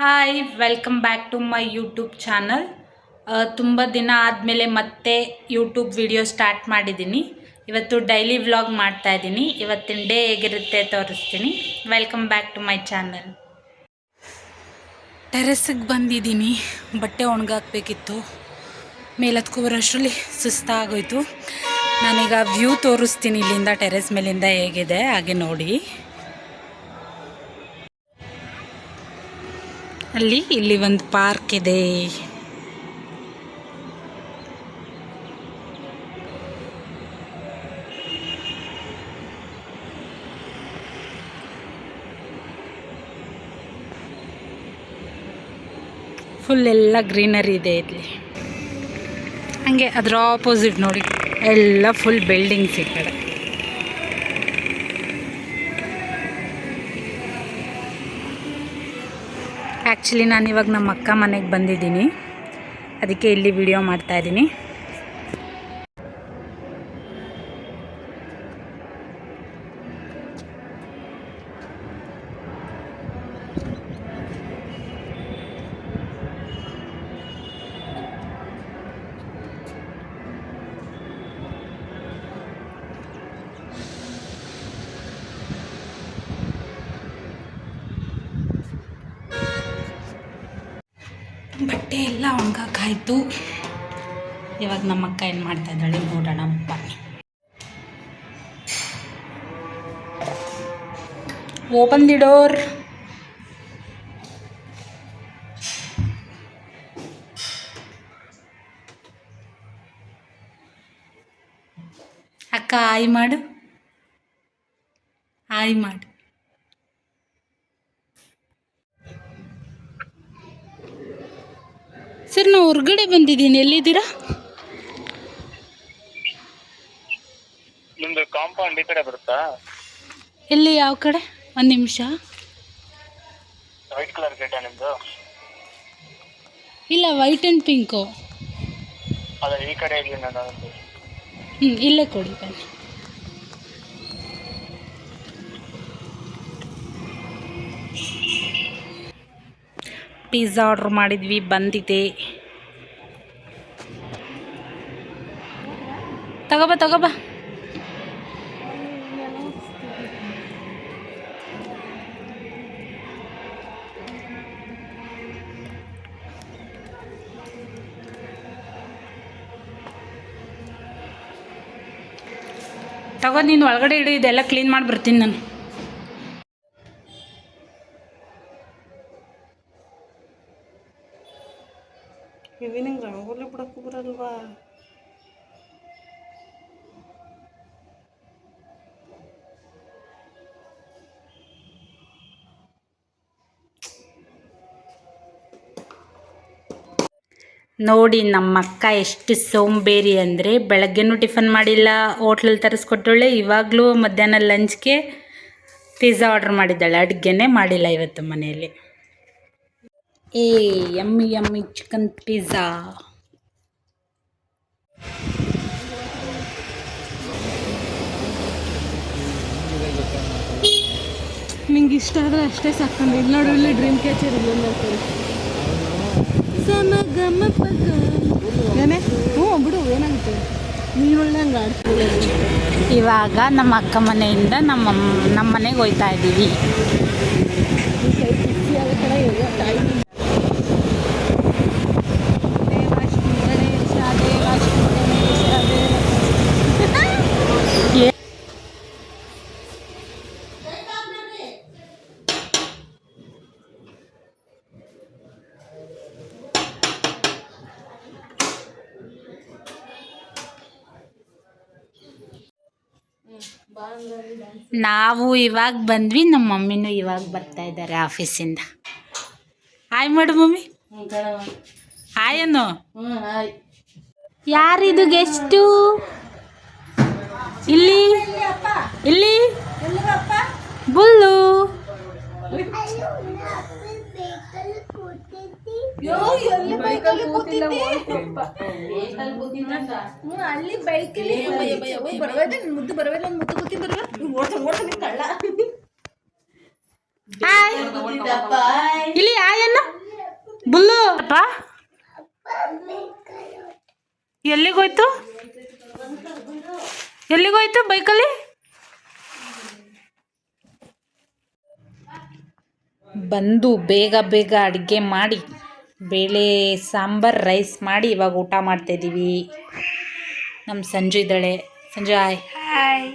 Hi welcome back to my YouTube channel ತುಂಬ ದಿನ ಆದಮೇಲೆ ಮತ್ತೆ ಯೂಟ್ಯೂಬ್ ವಿಡಿಯೋ ಸ್ಟಾರ್ಟ್ ಮಾಡಿದ್ದೀನಿ ಇವತ್ತು ಡೈಲಿ ವ್ಲಾಗ್ ಮಾಡ್ತಾ ಇದ್ದೀನಿ ಇವತ್ತಿನ ಡೇ ಹೇಗಿರುತ್ತೆ ತೋರಿಸ್ತೀನಿ. Welcome back to my channel ಟೆರೆಸ್ಗೆ ಬಂದಿದ್ದೀನಿ ಬಟ್ಟೆ ಒಣಗಾಕ್ಬೇಕಿತ್ತು. ಮೇಲತ್ಕೊ ಬರೋಷ್ಟರಲ್ಲಿ ಸುಸ್ತಾಗೋಯ್ತು. ನಾನೀಗ ವ್ಯೂ ತೋರಿಸ್ತೀನಿ ಇಲ್ಲಿಂದ, ಟೆರೆಸ್ ಮೇಲಿಂದ ಹೇಗಿದೆ, ಹಾಗೆ ನೋಡಿ. ಅಲ್ಲಿ, ಇಲ್ಲಿ ಒಂದು ಪಾರ್ಕ್ ಇದೆ. ಫುಲ್ ಎಲ್ಲ ಗ್ರೀನರಿ ಇದೆ ಇಲ್ಲಿ. ಹಂಗೆ ಅದರ ಆಪೋಸಿಟ್ ನೋಡಿ. ಎಲ್ಲ ಫುಲ್ ಬಿಲ್ಡಿಂಗ್ಸ್ ಈ ಕಡೆ. ಆ್ಯಕ್ಚುಲಿ ನಾನು ಇವಾಗ ನಮ್ಮ ಅಕ್ಕ ಮನೆಗೆ ಬಂದಿದ್ದೀನಿ. ಅದಕ್ಕೆ ಇಲ್ಲಿ ವಿಡಿಯೋ ಮಾಡ್ತಾ ಇದ್ದೀನಿ ಬಟ್ಟೆ ಎಲ್ಲ ಒಣಗಾಕಾಯ್ತು. ಇವಾಗ ನಮ್ಮ ಅಕ್ಕ ಏನು ಮಾಡ್ತಾ ಇದ್ದಾಳೆ ನೋಡೋಣ, ಬನ್ನಿ. Open the door. ಅಕ್ಕ, ಆಯ್ ಮಾಡು. ಆಯ್ ಮಾಡು. ಸರ್ ನಾವು ಹೊರಗಡೆ ಬಂದಿದ್ದೀನಿ. ಎಲ್ಲಿದ್ದೀರಾ? ನಿಮ್ದು ಕಾಂಪೌಂಡ್ ಈ ಕಡೆ ಬರುತ್ತಾ? ಎಲ್ಲಿ ಯಾವ ಕಡೆ? ಒಂದು ನಿಮಿಷ. ವೈಟ್ ಕಲರ್ ಗೇಟ ನಿಮ್ದು? ಇಲ್ಲ ವೈಟ್ ಆ್ಯಂಡ್ ಪಿಂಕು ಅದೇ ಈ ಕಡೆ ಇಲ್ಲಿ ನಾನು ಹ್ಞೂ ಇಲ್ಲೇ ಕೊಡಿ ಬನ್ನಿ. ಪಿಜ್ಜಾ ಆರ್ಡ್ರ್ ಮಾಡಿದ್ವಿ ಬಂದಿದೆ. ತಗೋಬಾ, ತಗೋಬ. ತಗೋ, ನೀನು ಒಳಗಡೆ ಇಡು, ಇದೆಲ್ಲ ಕ್ಲೀನ್ ಮಾಡಿ ಬರ್ತೀನಿ ನಾನು. ಇವಿನಿಂಗ್ ರಂಗೋಲಿ ಬಿಡಕ್ಕೂ ಬರಲ್ವಾ? ನೋಡಿ ನಮ್ಮ ಅಕ್ಕ ಎಷ್ಟು ಸೋಂಬೇರಿ ಅಂದರೆ ಬೆಳಗ್ಗೆನೂ ಟಿಫನ್ ಮಾಡಿಲ್ಲ, ಹೋಟ್ಲಲ್ಲಿ ತರಿಸ್ಕೊಟ್ಟಳೆ, ಇವಾಗಲೂ ಮಧ್ಯಾಹ್ನ ಲಂಚ್ಗೆ ಪಿಜ್ಜಾ ಆರ್ಡ್ರ್ ಮಾಡಿದ್ದಾಳೆ, ಅಡುಗೆನೇ ಮಾಡಿಲ್ಲ ಇವತ್ತು ಮನೆಯಲ್ಲಿ. ಏ ಯಮ್ಮಿ ಯಮ್ಮಿ ಚಿಕನ್ ಪಿಜ್ಜಾ ನಿಂಗೆ ಇಷ್ಟ ಆದರೆ ಅಷ್ಟೇ ಸಾಕೊಂಡು ಇಲ್ಲಿ ನೋಡು, ಇಲ್ಲಿ ಡ್ರೀಮ್ ಕ್ಯಾಚರ್ ಇಲ್ಲ ನೋಡ್ತಾರೆ ಸಮಗಮ ಪಗ ಏನೇ? ಹ್ಞೂ ಬಿಡು ಏನಾಗುತ್ತೆ? ನೀನು ಒಳ್ಳೆ ಹಂಗೆ ಇವಾಗ ನಮ್ಮ ಅಕ್ಕ ಮನೆಯಿಂದ ನಮ್ಮ ನಮ್ಮ ಮನೆಗೆ ಹೋಯ್ತಾ ಇದ್ದೀವಿ. ನಾವು ಇವಾಗ ಬಂದ್ವಿ, ನಮ್ಮ ಮಮ್ಮಿನೂ ಇವಾಗ ಬರ್ತಾ ಇದ್ದಾರೆ ಆಫೀಸಿಂದ. ಹಾಯ್ ಮಾಡು ಮಮ್ಮಿ. ಹಾಯ್ ಅನ್ನು. ಹ್ಞೂ ಹಾಯ್ ಯಾರಿದು ಗೆಸ್ಟು ಇಲ್ಲಿ ಇಲ್ಲಿ. ಬುಲ್ಲು. ಅಲ್ಲಿ ಬೈಕಲ್ಲಿ ಮುದ್ದು ಬರಬೇಡ ಮುದ್ದು ಬರಬೇಡ ಮುದ್ದು ಕೂತಿ ಬರಬೇಡ ಓಡ್ತಾನೆ ಓಡ್ತಾನೆ ಕಳ್ಳ. ಹಾಯ್. ಇಲ್ಲಿ ಆಯನ್ನ ಬುಲ್ಲು. ಅಪ್ಪ. ಎಲ್ಲಿಗೋಯ್ತು? ಎಲ್ಲಿಗೋಯ್ತು ಬೈಕಲ್ಲಿ? ಬಂದು ಬೇಗ ಬೇಗ ಅಡುಗೆ ಮಾಡಿ. ಬೇಳೆ ಸಾಂಬಾರ್ ರೈಸ್ ಮಾಡಿ ಇವಾಗ ಊಟ ಮಾಡ್ತಾಯಿದ್ದೀವಿ ನಮ್ಮ ಸಂಜು ಇದ್ದಾಳೆ. ಸಂಜು ಹಾಯ್. ಹಾಯ್.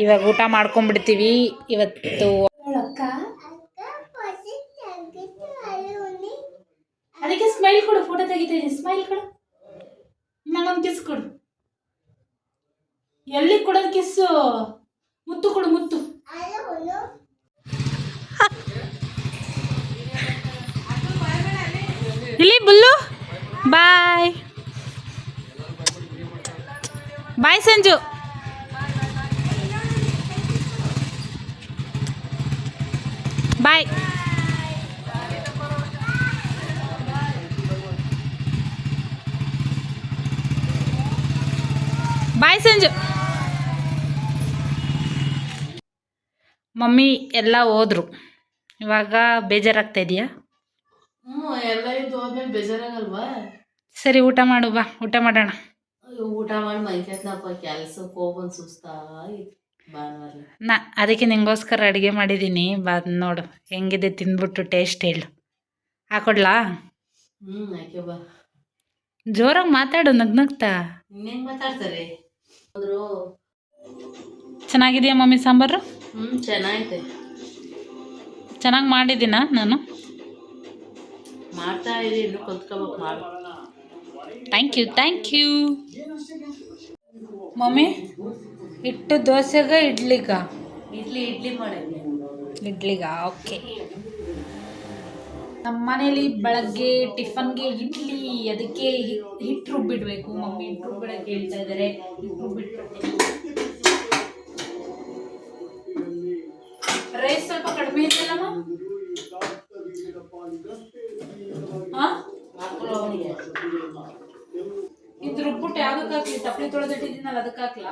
ಇವಾಗ ಊಟ ಮಾಡ್ಕೊಂಡ್ಬಿಡ್ತೀವಿ. ಇವತ್ತು ಅದಕ್ಕೆ ಸ್ಮೈಲ್ ಕೊಡು ಫೋಟೋ ಸ್ಮೈಲ್ ಕೊಡು. ನಂಗೊಂದು ಕಿಸ್ ಕೊಡು. ಎಲ್ಲಿ ಕೊಡೋದು ಕಿಸ್ಸು ಮುತ್ತು ಕೊಡು ಮುತ್ತು. ಇಲ್ಲಿ bull? Bye bye Sanju. Bye bye Sanju. Mummy ಎಲ್ಲ ಹೋದ್ರು. ಇವಾಗ ಬೇಜಾರಾಗ್ತಾ ಇದೆಯಾ? ಹ್ಞೂ ಎಲ್ಲ ಇದು ಹೋದ್ಮೇಲೆ ಬೇಜಾರಾಗಲ್ವಾ? ಸರಿ ಊಟ ಮಾಡು ಬಾ ಊಟ ಮಾಡೋಣ. ಅಯ್ಯೋ, ಊಟ ಮಾಡಿ ಮೈಕೆತ್ನಪ್ಪ ಕೆಲ್ಸಕ್ಕೆ ಹೋಗ್ಬಂದು ಸುಸ್ತಾಗಿತ್ತು ಭಾನುವಾರ. ನಾ ಅದಕ್ಕೆ ನಿಂಗೋಸ್ಕರ ಅಡುಗೆ ಮಾಡಿದ್ದೀನಿ ಬಾ ನೋಡು ಹೆಂಗಿದೆ ತಿಂದ್ಬಿಟ್ಟು ಟೇಸ್ಟ್ ಹೇಳು. ಹಾಕೊಡ್ಲಾ? ಹ್ಞೂ ಆಯ್ಕೆ ಬಾ. ಜೋರಾಗಿ ಮಾತಾಡು ನಗ್ನಗ್ತಾ. ಇನ್ನೇನು ಮಾತಾಡ್ತಾರೆ? ಅಂದ್ರು ಚೆನ್ನಾಗಿದೆಯಾ ಮಮ್ಮಿ ಸಾಂಬಾರು? ಹ್ಞೂ ಚೆನ್ನಾಗೈತೆ. ಚೆನ್ನಾಗಿ ಮಾಡಿದ್ದೀನಾ ನಾನು? ಮಾಡ್ತಾ ಇರಿ ಇನ್ನು ಕಲ್ತ್ಕೋಬೇಕು ಮಾಡು. Thank you thank you mummy ಹಿಟ್ಟು ದೋಸೆಗ ಇಡ್ಲಿಗ? ಇಡ್ಲಿ ಇಡ್ಲಿ ಮಾಡಿದ್ದೆ ಇಡ್ಲಿಗ? ಓಕೆ ನಮ್ಮ ಮನೇಲಿ ಬೆಳಗ್ಗೆ ಟಿಫನ್ಗೆ ಇಡ್ಲಿ ಅದಕ್ಕೆ ಹಿಟ್ಟು ರುಬ್ಬಿಡ್ಬೇಕು ಮಮ್ಮಿ. ಹಿಟ್ಟು ರುಬ್ಬಿಡಕ್ಕೆ ಹೇಳ್ತಾ ಇದ್ದಾರೆ ಹಿಟ್ಟು ರುಬ್ಬಿಟ್ಬಿಡ್ತೀನಿ ರೈಸ್ ಸ್ವಲ್ಪ ಕಡಿಮೆ ಇದೆಯಲ್ಲಮ್ಮ ತಪ್ಪಲಿ ತೊಳೆದಿಟ್ಟಿದ್ದೀನಲ್ಲ ಅದಕ್ಕೆ ಹಾಕ್ಲಾ?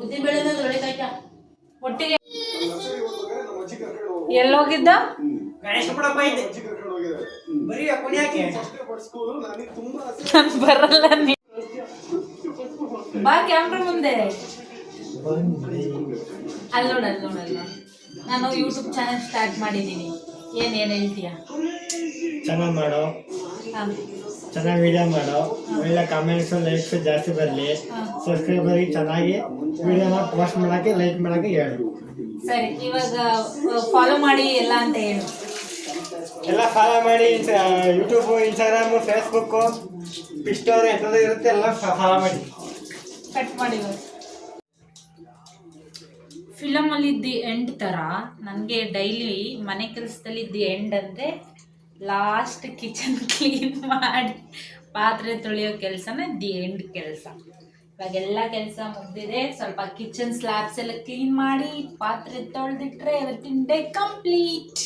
ಉದ್ದಿನ ಬೇಳೆನ ತೊಳಿಕಾಯ್ತಾ ಒಟ್ಟಿಗೆ ಎಲ್ಲೋಗಿದ್ದ? ನಾನ್ ಬರಲ್ಲ ನೀ ಬಾ ಕ್ಯಾಮ್ರಾ ಮುಂದೆ. ಅಲ್ಲಿ ನೋಡು ಅಲ್ಲಿ ನೋಡು ನಾನು ಯೂಟ್ಯೂಬ್ ಚಾನೆಲ್ ಸ್ಟಾರ್ಟ್ ಮಾಡಿದ್ದೀನಿ. ಏನ್ ಏನ್ ಹೇಳ್ತೀಯ? ಚೆನ್ನಾಗಿ ಮಾಡೋ. ಚೆನ್ನಾಗಿ ವಿಡಿಯೋ ಮಾಡು ಒಳ್ಳೆ ಕಾಮೆಂಟ್ಸ್ ಲೈಕ್ಸ್ ಜಾಸ್ತಿ ಬರಲಿ. ಸಬ್ಸ್ಕ್ರೈಬರ್ಗೆ ಚೆನ್ನಾಗಿ ವಿಡಿಯೋನ ಪೋಸ್ಟ್ ಮಾಡೋಕ್ಕೆ ಲೈಕ್ ಮಾಡೋಕ್ಕೆ ಹೇಳು. ಸರಿ ಇವಾಗ ಫಾಲೋ ಮಾಡಿ ಎಲ್ಲ ಅಂತ ಹೇಳು. ಎಲ್ಲ ಫಾಲೋ ಮಾಡಿ ಯೂಟ್ಯೂಬ್ ಇನ್ಸ್ಟಾಗ್ರಾಮು ಫೇಸ್ಬುಕ್ಕು ಇಷ್ಟೋರ್ ಎಂಥದ್ದು ಇರುತ್ತೆ ಎಲ್ಲ ಫಾಲೋ ಮಾಡಿ. ಕಟ್ ಮಾಡಿ ಫಿಲಮಲ್ಲಿ ದಿ ಎಂಡ್ ಥರ ನನಗೆ ಡೈಲಿ ಮನೆ ಕೆಲಸದಲ್ಲಿ ದಿ ಎಂಡ್ ಅಂದರೆ ಲಾಸ್ಟ್ ಕಿಚನ್ ಕ್ಲೀನ್ ಮಾಡಿ ಪಾತ್ರೆ ತೊಳೆಯೋ ಕೆಲಸನೇ ದಿ ಎಂಡ್ ಕೆಲಸ. ಇವಾಗೆಲ್ಲ ಕೆಲಸ ಮುಗ್ದಿದೆ. ಸ್ವಲ್ಪ ಕಿಚನ್ ಸ್ಲ್ಯಾಬ್ಸ್ ಎಲ್ಲ ಕ್ಲೀನ್ ಮಾಡಿ ಪಾತ್ರೆ ತೊಳೆದಿಟ್ರೆ ಇವತ್ತಿನ ಡೇ ಕಂಪ್ಲೀಟ್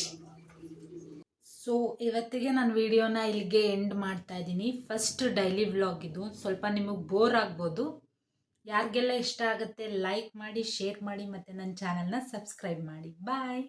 ಸೊ ಇವತ್ತಿಗೆ ನಾನು ವಿಡಿಯೋನ ಇಲ್ಲಿಗೆ ಎಂಡ್ ಮಾಡ್ತಾ ಇದ್ದೀನಿ. ಫಸ್ಟ್ ಡೈಲಿ ವ್ಲಾಗ್ ಇದು. ಸ್ವಲ್ಪ ನಿಮಗೆ ಬೋರ್ ಆಗ್ಬೋದು. ಯಾರಿಗೆಲ್ಲ ಇಷ್ಟ ಆಗುತ್ತೆ ಲೈಕ್ ಮಾಡಿ ಶೇರ್ ಮಾಡಿ ಮತ್ತು ನನ್ನ ಚಾನಲ್ನ ಸಬ್ಸ್ಕ್ರೈಬ್ ಮಾಡಿ. ಬಾಯ್